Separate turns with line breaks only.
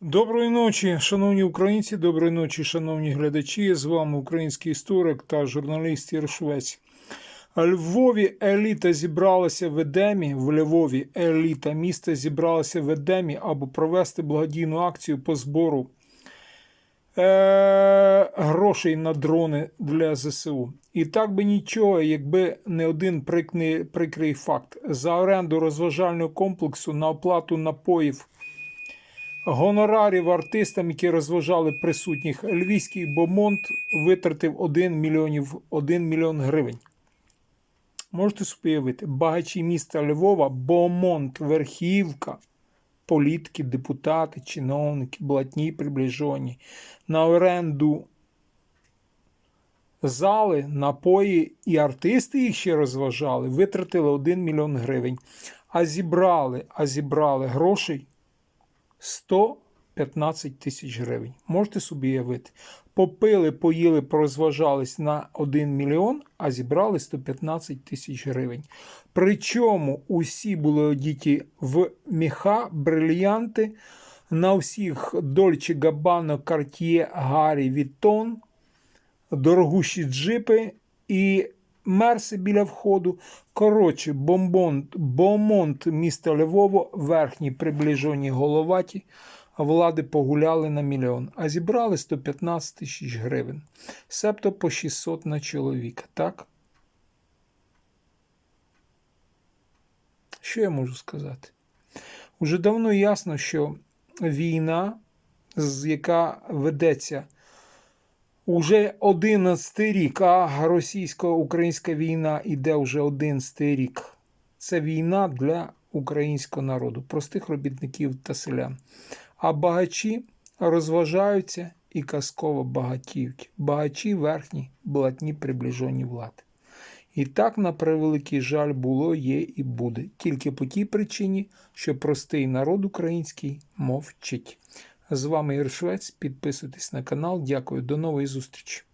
Доброї ночі, шановні українці, доброї ночі, шановні глядачі. З вами український історик та журналіст Єршвець. Львові еліта зібралася в Едемі. В Львові еліта міста зібралася в Едемі, аби провести благодійну акцію по збору е- грошей на дрони для ЗСУ. І так би нічого, якби не один прикрий факт: за оренду розважального комплексу на оплату напоїв гонорарів артистам, які розважали присутніх, львівський бомонд витратив 1 мільйонів 1 мільйон гривень. Можете собі уявити, багачі міста Львова, бомонд, верхівка, політики, депутати, чиновники, блатні приближені на оренду зали, напої і артисти їх ще розважали, витратили 1 мільйон гривень. А зібрали, а зібрали грошей 115 тисяч гривень. Можете собі уявити. Попили, поїли, порозважались на 1 мільйон, а зібрали 115 тисяч гривень. Причому усі були одіті в міха, брильянти, на всіх Дольче Габбано, Cartier, Гаррі, Віттон, дорогущі джипи і мерси біля входу. Коротше, бомбонд, бомонд міста Львово, верхні приближені головаті, влади погуляли на мільйон, а зібрали 115 тисяч гривень. Себто по 600 на чоловіка, так? Що я можу сказати? Уже давно ясно, що війна, яка ведеться Уже 11 рік, а російсько-українська війна іде вже 11 рік. Це війна для українського народу, простих робітників та селян. А багачі розважаються і казково багатіють. Багачі верхні, блатні приближені влади. І так, на превеликий жаль, було, є і буде. Тільки по тій причині, що простий народ український мовчить. З вами Іршвець. Підписуйтесь на канал. Дякую. До нової зустрічі.